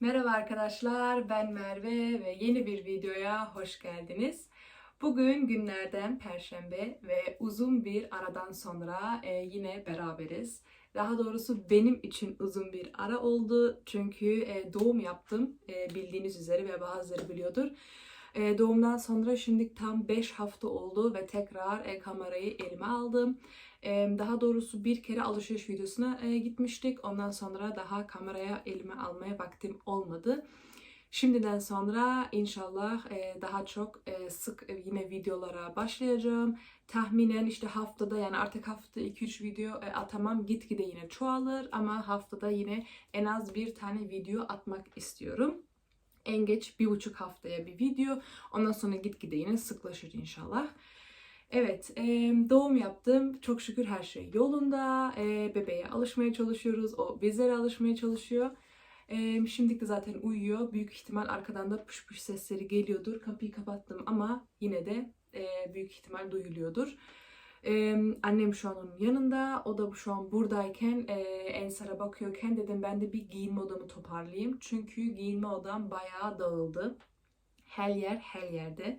Merhaba arkadaşlar, ben Merve ve yeni bir videoya hoş geldiniz. Bugün günlerden Perşembe ve uzun bir aradan sonra e, yine beraberiz. Daha doğrusu benim için uzun bir ara oldu çünkü e, doğum yaptım e, bildiğiniz üzere ve bazıları biliyordur. Doğumdan sonra şimdi tam 5 hafta oldu ve tekrar kamerayı elime aldım. Daha doğrusu bir kere alışveriş videosuna e, gitmiştik. Ondan sonra daha kameraya elime almaya vaktim olmadı. Şimdiden sonra inşallah e, daha çok e, sık yine videolara başlayacağım. Tahminen işte haftada yani artık hafta 2-3 video atamam gitgide yine çoğalır ama haftada yine en az bir tane video atmak istiyorum en geç bir buçuk haftaya bir video. Ondan sonra gitgide yine sıklaşır inşallah. Evet, doğum yaptım. Çok şükür her şey yolunda. E, bebeğe alışmaya çalışıyoruz. O bizlere alışmaya çalışıyor. Şimdilik de zaten uyuyor. Büyük ihtimal arkadan da pış pış sesleri geliyordur. Kapıyı kapattım ama yine de e, büyük ihtimal duyuluyordur. Ee, annem şu an onun yanında. O da şu an buradayken e, Ensar'a bakıyorken dedim ben de bir giyinme odamı toparlayayım. Çünkü giyinme odam bayağı dağıldı. Her yer her yerde.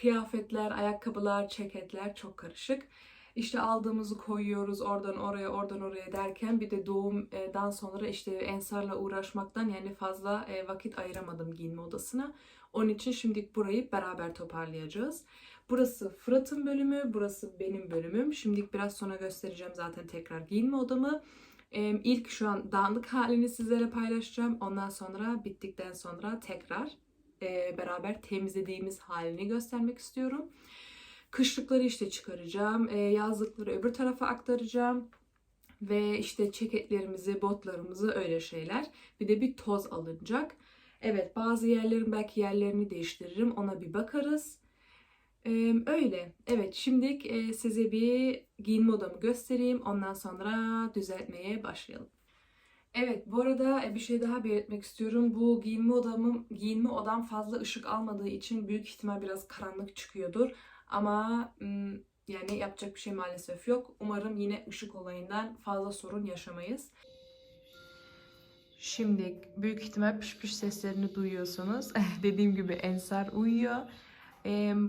Kıyafetler, ayakkabılar, ceketler çok karışık. İşte aldığımızı koyuyoruz oradan oraya oradan oraya derken bir de doğumdan sonra işte Ensar'la uğraşmaktan yani fazla e, vakit ayıramadım giyinme odasına. Onun için şimdi burayı beraber toparlayacağız. Burası Fırat'ın bölümü, burası benim bölümüm. Şimdilik biraz sonra göstereceğim zaten tekrar giyinme odamı. Ee, ilk şu an dağınık halini sizlere paylaşacağım. Ondan sonra bittikten sonra tekrar e, beraber temizlediğimiz halini göstermek istiyorum. Kışlıkları işte çıkaracağım. E, yazlıkları öbür tarafa aktaracağım. Ve işte ceketlerimizi, botlarımızı öyle şeyler. Bir de bir toz alınacak. Evet bazı yerlerin belki yerlerini değiştiririm. Ona bir bakarız. Ee, öyle. Evet şimdilik e, size bir giyinme odamı göstereyim. Ondan sonra düzeltmeye başlayalım. Evet bu arada e, bir şey daha belirtmek istiyorum. Bu giyinme odamım, giyinme odam fazla ışık almadığı için büyük ihtimal biraz karanlık çıkıyordur. Ama yani yapacak bir şey maalesef yok. Umarım yine ışık olayından fazla sorun yaşamayız. Şimdi büyük ihtimal piş piş seslerini duyuyorsunuz. Dediğim gibi Ensar uyuyor.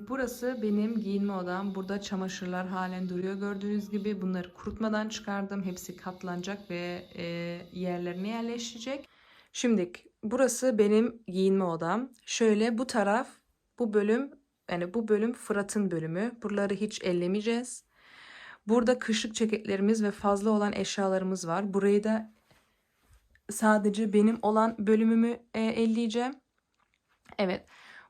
Burası benim giyinme odam. Burada çamaşırlar halen duruyor gördüğünüz gibi. Bunları kurutmadan çıkardım. Hepsi katlanacak ve e, yerlerine yerleşecek. Şimdi burası benim giyinme odam. Şöyle bu taraf bu bölüm yani bu bölüm Fırat'ın bölümü. Buraları hiç ellemeyeceğiz. Burada kışlık ceketlerimiz ve fazla olan eşyalarımız var. Burayı da sadece benim olan bölümümü e, elleyeceğim. Evet.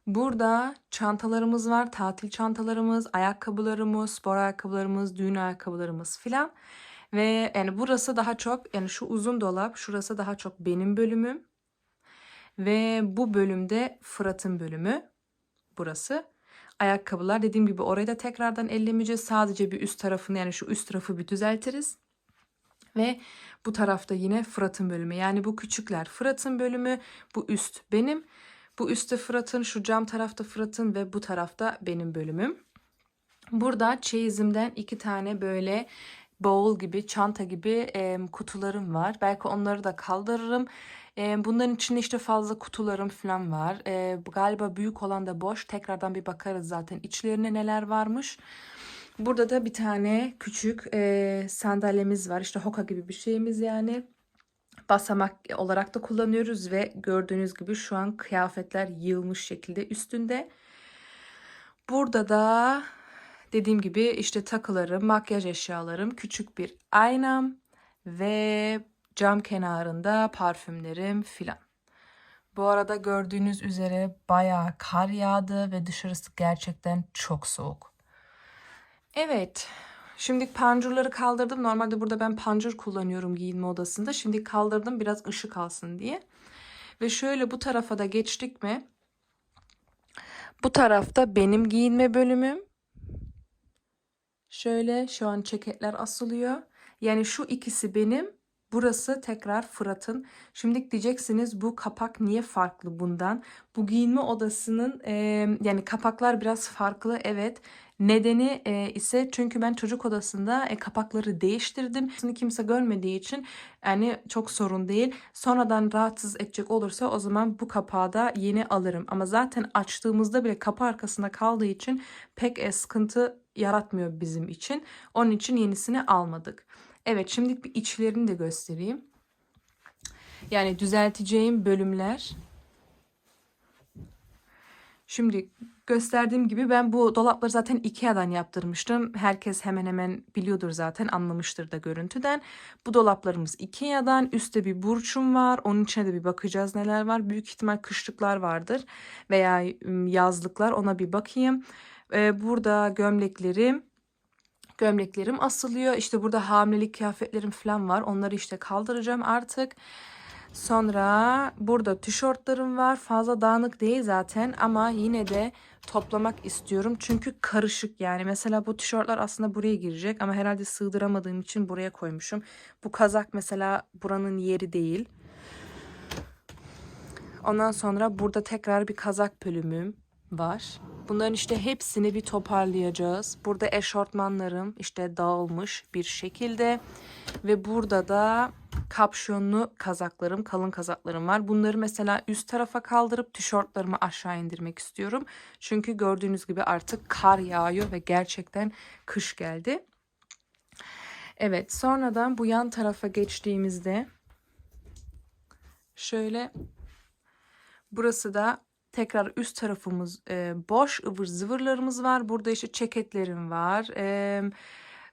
Burada çantalarımız var. Tatil çantalarımız, ayakkabılarımız, spor ayakkabılarımız, düğün ayakkabılarımız filan. Ve yani burası daha çok yani şu uzun dolap şurası daha çok benim bölümüm. Ve bu bölümde Fırat'ın bölümü. Burası. Ayakkabılar dediğim gibi orayı da tekrardan ellemeyeceğiz. Sadece bir üst tarafını yani şu üst tarafı bir düzeltiriz. Ve bu tarafta yine Fırat'ın bölümü. Yani bu küçükler Fırat'ın bölümü, bu üst benim. Bu üstte Fırat'ın, şu cam tarafta Fırat'ın ve bu tarafta benim bölümüm. Burada çeyizimden iki tane böyle bowl gibi, çanta gibi e, kutularım var. Belki onları da kaldırırım. E, bunların içinde işte fazla kutularım falan var. E, galiba büyük olan da boş. Tekrardan bir bakarız zaten içlerine neler varmış. Burada da bir tane küçük e, sandalyemiz var. İşte hoka gibi bir şeyimiz yani basamak olarak da kullanıyoruz ve gördüğünüz gibi şu an kıyafetler yığılmış şekilde üstünde. Burada da dediğim gibi işte takılarım, makyaj eşyalarım, küçük bir aynam ve cam kenarında parfümlerim filan. Bu arada gördüğünüz üzere bayağı kar yağdı ve dışarısı gerçekten çok soğuk. Evet, Şimdi pancurları kaldırdım. Normalde burada ben pancur kullanıyorum giyinme odasında. Şimdi kaldırdım biraz ışık alsın diye. Ve şöyle bu tarafa da geçtik mi? Bu tarafta benim giyinme bölümüm. Şöyle şu an ceketler asılıyor. Yani şu ikisi benim. Burası tekrar Fırat'ın. Şimdi diyeceksiniz bu kapak niye farklı bundan? Bu giyinme odasının e, yani kapaklar biraz farklı evet. Nedeni e, ise çünkü ben çocuk odasında e, kapakları değiştirdim. Bunu kimse görmediği için yani çok sorun değil. Sonradan rahatsız edecek olursa o zaman bu kapağı da yeni alırım. Ama zaten açtığımızda bile kapı arkasında kaldığı için pek e, sıkıntı yaratmıyor bizim için. Onun için yenisini almadık. Evet şimdi bir içlerini de göstereyim. Yani düzelteceğim bölümler. Şimdi gösterdiğim gibi ben bu dolapları zaten Ikea'dan yaptırmıştım. Herkes hemen hemen biliyordur zaten anlamıştır da görüntüden. Bu dolaplarımız Ikea'dan. Üstte bir burçum var. Onun içine de bir bakacağız neler var. Büyük ihtimal kışlıklar vardır veya yazlıklar ona bir bakayım. Ee, burada gömleklerim gömleklerim asılıyor. İşte burada hamilelik kıyafetlerim falan var. Onları işte kaldıracağım artık. Sonra burada tişörtlerim var. Fazla dağınık değil zaten ama yine de toplamak istiyorum. Çünkü karışık yani. Mesela bu tişörtler aslında buraya girecek ama herhalde sığdıramadığım için buraya koymuşum. Bu kazak mesela buranın yeri değil. Ondan sonra burada tekrar bir kazak bölümüm var. Bunların işte hepsini bir toparlayacağız. Burada eşortmanlarım işte dağılmış bir şekilde ve burada da kapşonlu kazaklarım, kalın kazaklarım var. Bunları mesela üst tarafa kaldırıp tişörtlerimi aşağı indirmek istiyorum. Çünkü gördüğünüz gibi artık kar yağıyor ve gerçekten kış geldi. Evet, sonradan bu yan tarafa geçtiğimizde şöyle burası da tekrar üst tarafımız e, boş ıvır zıvırlarımız var. Burada işte ceketlerim var. E,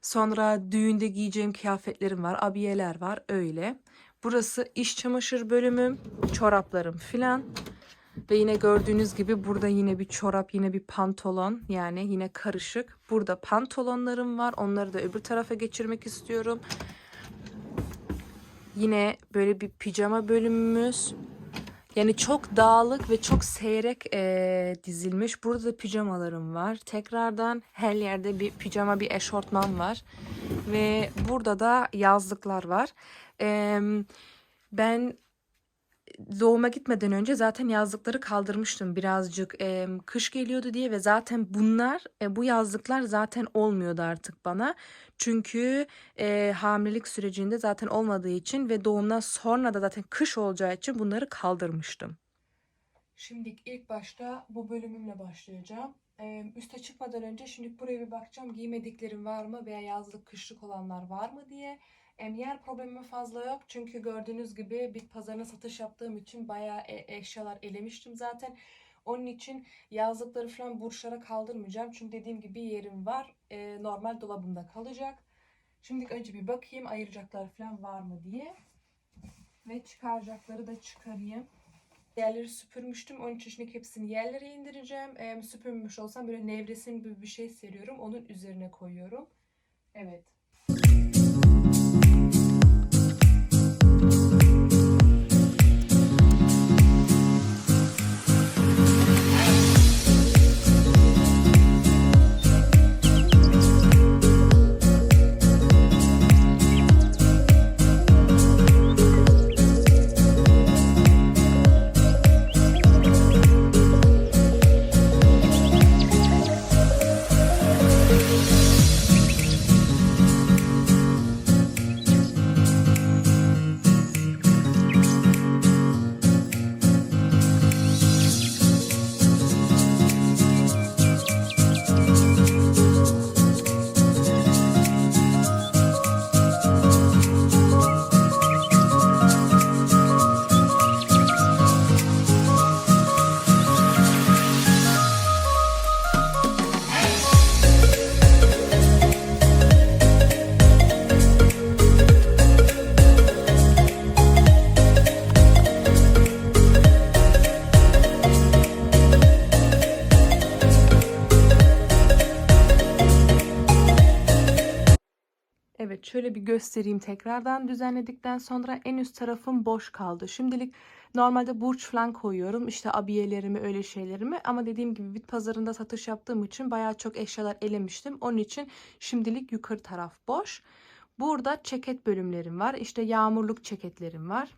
sonra düğünde giyeceğim kıyafetlerim var. Abiyeler var öyle. Burası iş çamaşır bölümüm. Çoraplarım filan. Ve yine gördüğünüz gibi burada yine bir çorap, yine bir pantolon. Yani yine karışık. Burada pantolonlarım var. Onları da öbür tarafa geçirmek istiyorum. Yine böyle bir pijama bölümümüz. Yani çok dağlık ve çok seyrek eee, dizilmiş. Burada da pijamalarım var. Tekrardan her yerde bir pijama, bir eşortman var. Ve burada da yazlıklar var. Em, ben doğuma gitmeden önce zaten yazlıkları kaldırmıştım birazcık e, kış geliyordu diye ve zaten bunlar e, bu yazlıklar zaten olmuyordu artık bana. Çünkü e, hamilelik sürecinde zaten olmadığı için ve doğumdan sonra da zaten kış olacağı için bunları kaldırmıştım. Şimdi ilk başta bu bölümümle başlayacağım. Ee, üste çıkmadan önce şimdi buraya bir bakacağım. Giymediklerim var mı veya yazlık kışlık olanlar var mı diye. Yer problemi fazla yok. Çünkü gördüğünüz gibi bit pazarına satış yaptığım için bayağı e- eşyalar elemiştim zaten. Onun için yazlıkları falan burçlara kaldırmayacağım. Çünkü dediğim gibi yerim var. Ee, normal dolabımda kalacak. Şimdi önce bir bakayım ayıracaklar falan var mı diye. Ve çıkaracakları da çıkarayım. Yerleri süpürmüştüm. Onun için hepsini yerlere indireceğim. Eğer süpürmüş olsam böyle nevresim gibi bir şey seriyorum. Onun üzerine koyuyorum. Evet. Şöyle bir göstereyim tekrardan düzenledikten sonra en üst tarafım boş kaldı. Şimdilik normalde burç falan koyuyorum işte abiyelerimi öyle şeylerimi ama dediğim gibi bit pazarında satış yaptığım için bayağı çok eşyalar elemiştim. Onun için şimdilik yukarı taraf boş. Burada ceket bölümlerim var işte yağmurluk ceketlerim var.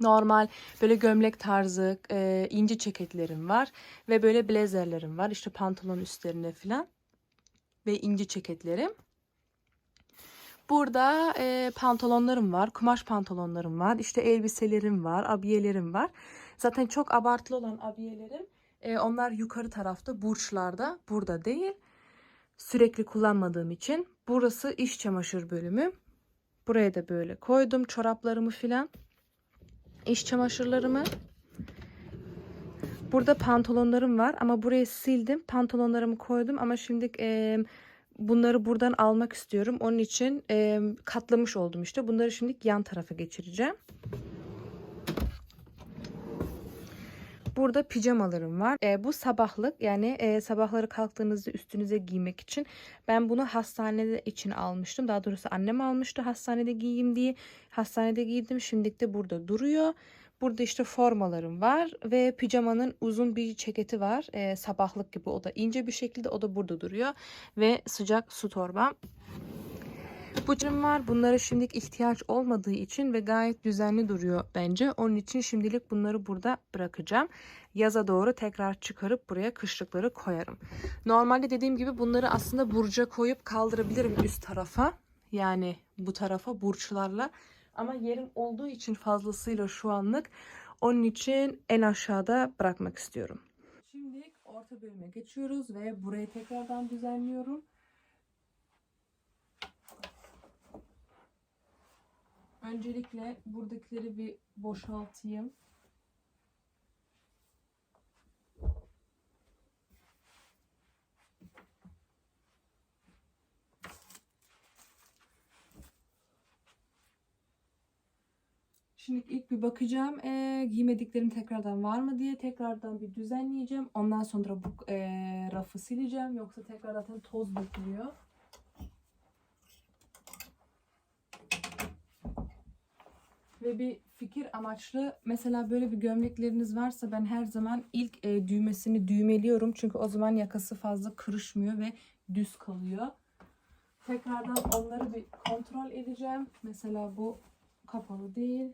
Normal böyle gömlek tarzı e, ince ceketlerim var ve böyle blazerlerim var işte pantolon üstlerine falan. ve ince ceketlerim. Burada e, pantolonlarım var, kumaş pantolonlarım var, işte elbiselerim var, abiyelerim var. Zaten çok abartılı olan abiyelerim e, onlar yukarı tarafta burçlarda, burada değil. Sürekli kullanmadığım için. Burası iş çamaşır bölümü. Buraya da böyle koydum çoraplarımı filan. İş çamaşırlarımı. Burada pantolonlarım var ama burayı sildim. Pantolonlarımı koydum ama şimdi e, bunları buradan almak istiyorum. Onun için e, katlamış oldum işte. Bunları şimdi yan tarafa geçireceğim. Burada pijamalarım var. E, bu sabahlık yani e, sabahları kalktığınızda üstünüze giymek için. Ben bunu hastanede için almıştım. Daha doğrusu annem almıştı hastanede giyeyim diye. Hastanede giydim. Şimdilik de burada duruyor. Burada işte formalarım var ve pijamanın uzun bir ceketi var. E, sabahlık gibi o da ince bir şekilde o da burada duruyor. Ve sıcak su torbam. Bu cim var. Bunlara şimdilik ihtiyaç olmadığı için ve gayet düzenli duruyor bence. Onun için şimdilik bunları burada bırakacağım. Yaza doğru tekrar çıkarıp buraya kışlıkları koyarım. Normalde dediğim gibi bunları aslında burca koyup kaldırabilirim üst tarafa. Yani bu tarafa burçlarla. Ama yerim olduğu için fazlasıyla şu anlık onun için en aşağıda bırakmak istiyorum. Şimdi orta bölüme geçiyoruz ve burayı tekrardan düzenliyorum. Öncelikle buradakileri bir boşaltayım. Şimdi ilk bir bakacağım e, giymediklerim tekrardan var mı diye tekrardan bir düzenleyeceğim. Ondan sonra bu e, rafı sileceğim yoksa tekrar zaten toz bekliyor. Ve bir fikir amaçlı mesela böyle bir gömlekleriniz varsa ben her zaman ilk e, düğmesini düğmeliyorum. Çünkü o zaman yakası fazla kırışmıyor ve düz kalıyor. Tekrardan onları bir kontrol edeceğim. Mesela bu kapalı değil.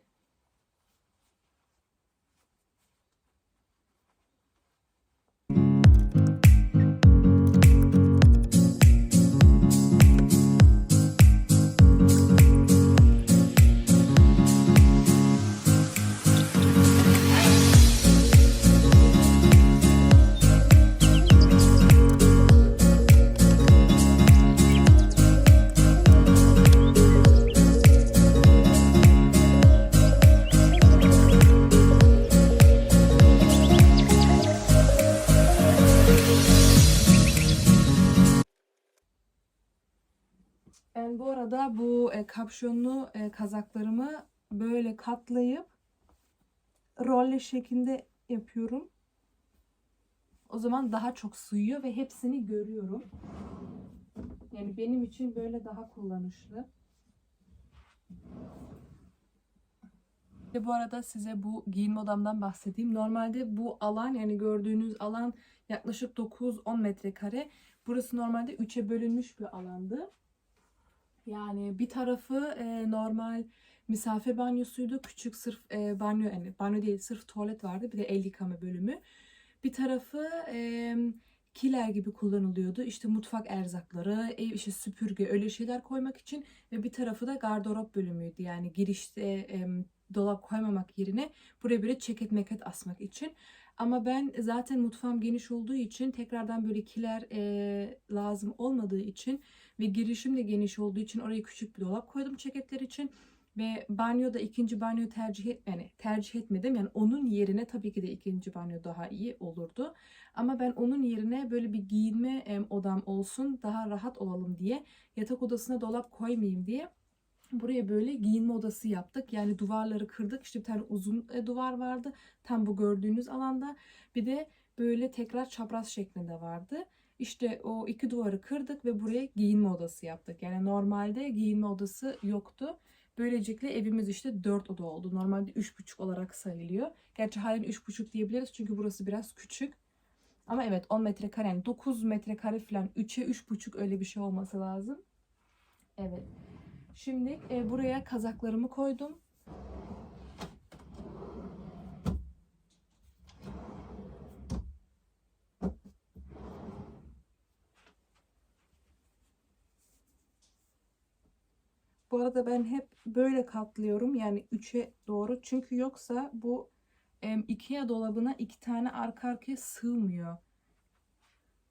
Ben bu arada bu e, kapşonlu e, kazaklarımı böyle katlayıp rolle şeklinde yapıyorum. O zaman daha çok suyuyor ve hepsini görüyorum. Yani benim için böyle daha kullanışlı. Ve bu arada size bu giyinme odamdan bahsedeyim. Normalde bu alan yani gördüğünüz alan yaklaşık 9-10 metrekare. Burası normalde 3'e bölünmüş bir alandı. Yani bir tarafı e, normal misafir banyosuydu. Küçük sırf e, banyo yani banyo değil sırf tuvalet vardı. Bir de el yıkama bölümü. Bir tarafı e, kiler gibi kullanılıyordu. İşte mutfak erzakları, ev işi süpürge öyle şeyler koymak için ve bir tarafı da gardırop bölümüydü. Yani girişte e, dolap koymamak yerine buraya böyle ceket meket asmak için. Ama ben zaten mutfağım geniş olduğu için tekrardan böyle kiler e, lazım olmadığı için ve girişim de geniş olduğu için oraya küçük bir dolap koydum ceketler için. Ve banyoda ikinci banyo tercih et, yani tercih etmedim. Yani onun yerine tabii ki de ikinci banyo daha iyi olurdu. Ama ben onun yerine böyle bir giyinme odam olsun daha rahat olalım diye yatak odasına dolap koymayayım diye buraya böyle giyinme odası yaptık. Yani duvarları kırdık. İşte bir tane uzun e, duvar vardı. Tam bu gördüğünüz alanda. Bir de böyle tekrar çapraz şeklinde vardı. İşte o iki duvarı kırdık ve buraya giyinme odası yaptık. Yani normalde giyinme odası yoktu. Böylelikle evimiz işte 4 oda oldu. Normalde 3,5 olarak sayılıyor. Gerçi halen 3,5 diyebiliriz çünkü burası biraz küçük. Ama evet 10 metrekare yani 9 metrekare falan 3'e 3,5 öyle bir şey olması lazım. Evet. Şimdi e, buraya kazaklarımı koydum. Bu arada ben hep böyle katlıyorum yani 3'e doğru çünkü yoksa bu e, Ikea dolabına iki tane arka arkaya sığmıyor.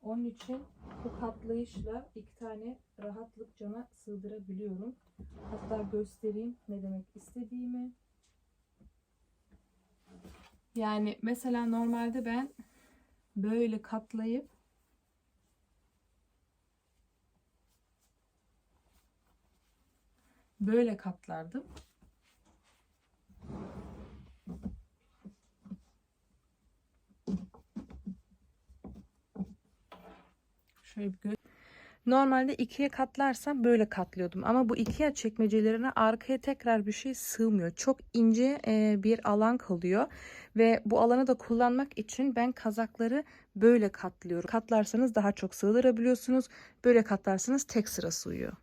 Onun için bu katlayışla iki tane rahatlıkça sığdırabiliyorum. Hatta göstereyim ne demek istediğimi. Yani mesela normalde ben böyle katlayıp böyle katlardım. Şöyle bir gö- Normalde ikiye katlarsam böyle katlıyordum ama bu ikiye çekmecelerine arkaya tekrar bir şey sığmıyor. Çok ince e, bir alan kalıyor ve bu alanı da kullanmak için ben kazakları böyle katlıyorum. Katlarsanız daha çok sığdırabiliyorsunuz. Böyle katlarsanız tek sıra sığıyor.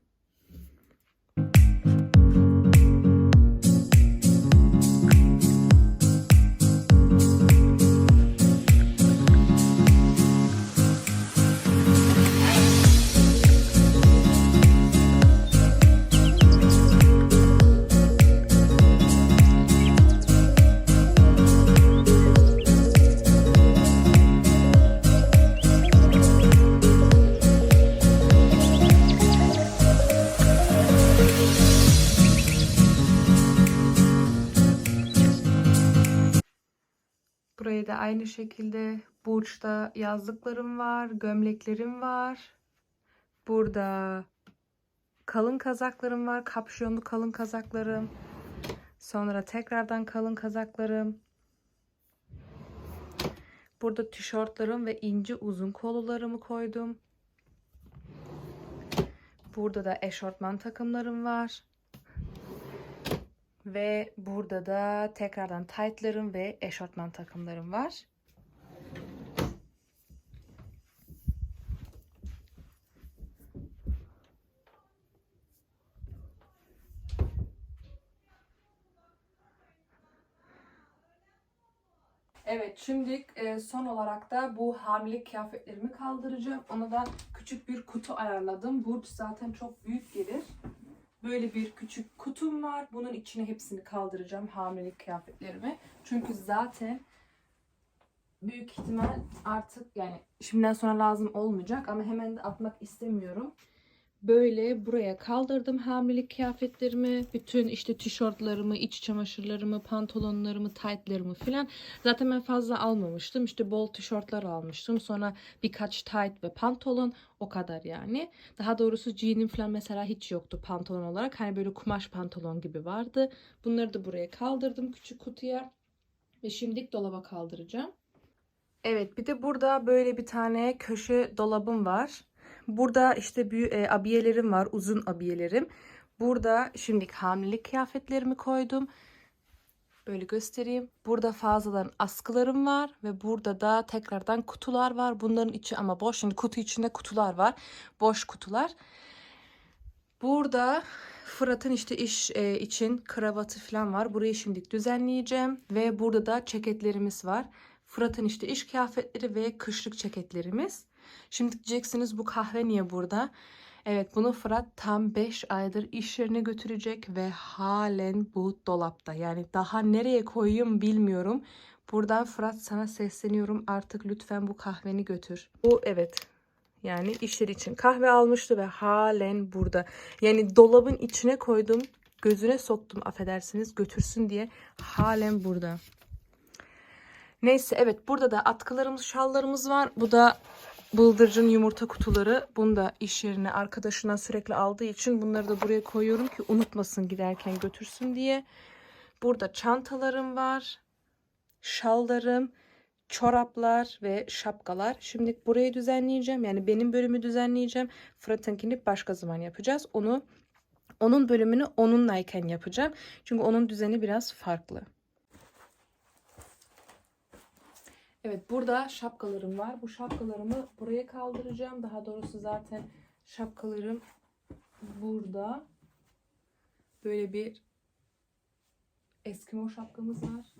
Da aynı şekilde burçta yazlıklarım var, gömleklerim var. Burada kalın kazaklarım var, kapşonlu kalın kazaklarım. Sonra tekrardan kalın kazaklarım. Burada tişörtlerim ve ince uzun kollularımı koydum. Burada da eşortman takımlarım var. Ve burada da tekrardan taytlarım ve eşortman takımlarım var. Evet şimdi e, son olarak da bu hamilelik kıyafetlerimi kaldıracağım. Ona da küçük bir kutu ayarladım. Burç zaten çok büyük gelir. Böyle bir küçük kutum var. Bunun içine hepsini kaldıracağım hamilelik kıyafetlerimi. Çünkü zaten büyük ihtimal artık yani şimdiden sonra lazım olmayacak ama hemen de atmak istemiyorum. Böyle buraya kaldırdım hamilelik kıyafetlerimi. Bütün işte tişörtlerimi, iç çamaşırlarımı, pantolonlarımı, taytlarımı filan. Zaten ben fazla almamıştım. İşte bol tişörtler almıştım. Sonra birkaç tayt ve pantolon. O kadar yani. Daha doğrusu jeanim falan mesela hiç yoktu pantolon olarak. Hani böyle kumaş pantolon gibi vardı. Bunları da buraya kaldırdım küçük kutuya. Ve şimdilik dolaba kaldıracağım. Evet bir de burada böyle bir tane köşe dolabım var. Burada işte büyük e, abiyelerim var, uzun abiyelerim. Burada şimdi hamilelik kıyafetlerimi koydum. Böyle göstereyim. Burada fazladan askılarım var ve burada da tekrardan kutular var. Bunların içi ama boş. Şimdi kutu içinde kutular var. Boş kutular. Burada Fırat'ın işte iş e, için kravatı falan var. Burayı şimdi düzenleyeceğim. Ve burada da ceketlerimiz var. Fırat'ın işte iş kıyafetleri ve kışlık ceketlerimiz. Şimdi diyeceksiniz bu kahve niye burada? Evet bunu Fırat tam 5 aydır iş yerine götürecek ve halen bu dolapta. Yani daha nereye koyayım bilmiyorum. Buradan Fırat sana sesleniyorum artık lütfen bu kahveni götür. Bu evet yani işler için kahve almıştı ve halen burada. Yani dolabın içine koydum gözüne soktum affedersiniz götürsün diye halen burada. Neyse evet burada da atkılarımız şallarımız var. Bu da bıldırcın yumurta kutuları. Bunu da iş yerine arkadaşına sürekli aldığı için bunları da buraya koyuyorum ki unutmasın giderken götürsün diye. Burada çantalarım var. Şallarım, çoraplar ve şapkalar. Şimdi burayı düzenleyeceğim. Yani benim bölümü düzenleyeceğim. Fırat'ınkini başka zaman yapacağız. Onu onun bölümünü onunlayken yapacağım. Çünkü onun düzeni biraz farklı. Evet burada şapkalarım var. Bu şapkalarımı buraya kaldıracağım. Daha doğrusu zaten şapkalarım burada. Böyle bir Eskimo şapkamız var.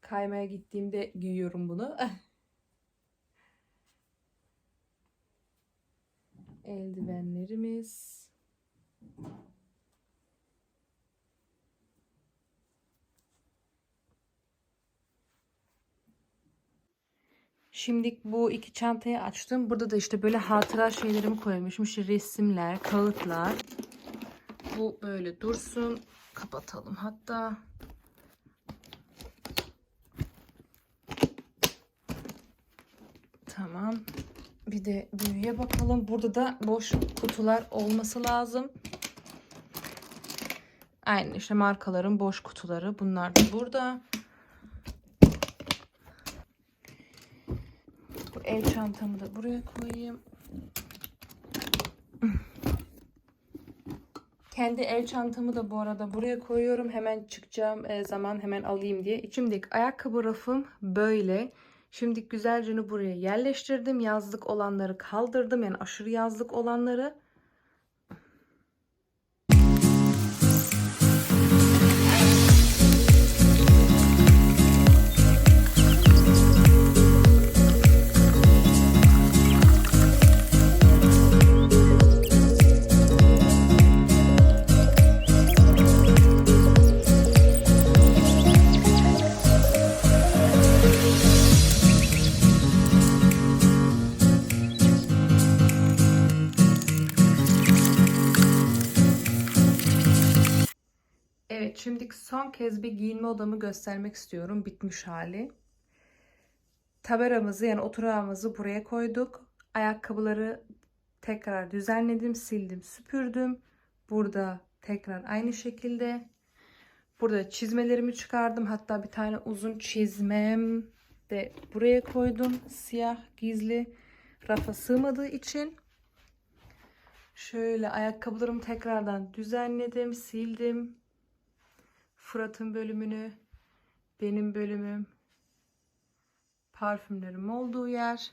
Kaymaya gittiğimde giyiyorum bunu. Eldivenlerimiz. Şimdi bu iki çantayı açtım. Burada da işte böyle hatıra şeylerimi koymuşum. İşte resimler, kağıtlar. Bu böyle dursun. Kapatalım hatta. Tamam. Bir de büyüye bakalım. Burada da boş kutular olması lazım. Aynı işte markaların boş kutuları. Bunlar da burada. El çantamı da buraya koyayım. Kendi el çantamı da bu arada buraya koyuyorum. Hemen çıkacağım e, zaman hemen alayım diye. İçimdeki ayakkabı rafım böyle. Şimdi güzelce buraya yerleştirdim. Yazlık olanları kaldırdım. Yani aşırı yazlık olanları. Evet, şimdi son kez bir giyinme odamı göstermek istiyorum. Bitmiş hali. Taberamızı yani oturağımızı buraya koyduk. Ayakkabıları tekrar düzenledim, sildim, süpürdüm. Burada tekrar aynı şekilde. Burada çizmelerimi çıkardım. Hatta bir tane uzun çizmem de buraya koydum. Siyah gizli rafa sığmadığı için. Şöyle ayakkabılarımı tekrardan düzenledim, sildim. Fırat'ın bölümünü, benim bölümüm, parfümlerim olduğu yer.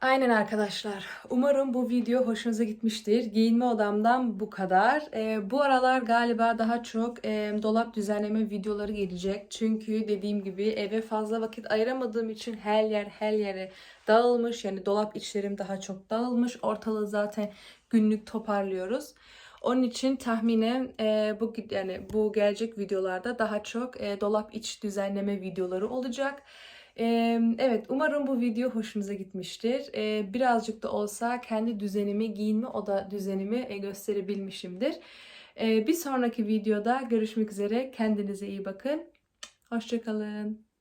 Aynen arkadaşlar. Umarım bu video hoşunuza gitmiştir. Giyinme odamdan bu kadar. Ee, bu aralar galiba daha çok e, dolap düzenleme videoları gelecek. Çünkü dediğim gibi eve fazla vakit ayıramadığım için her yer her yere dağılmış. Yani dolap içlerim daha çok dağılmış. Ortalığı zaten günlük toparlıyoruz. Onun için tahminen e, bu yani bu gelecek videolarda daha çok e, dolap iç düzenleme videoları olacak. E, evet umarım bu video hoşunuza gitmiştir. E, birazcık da olsa kendi düzenimi, giyinme oda düzenimi e, gösterebilmişimdir. E, bir sonraki videoda görüşmek üzere. Kendinize iyi bakın. Hoşçakalın.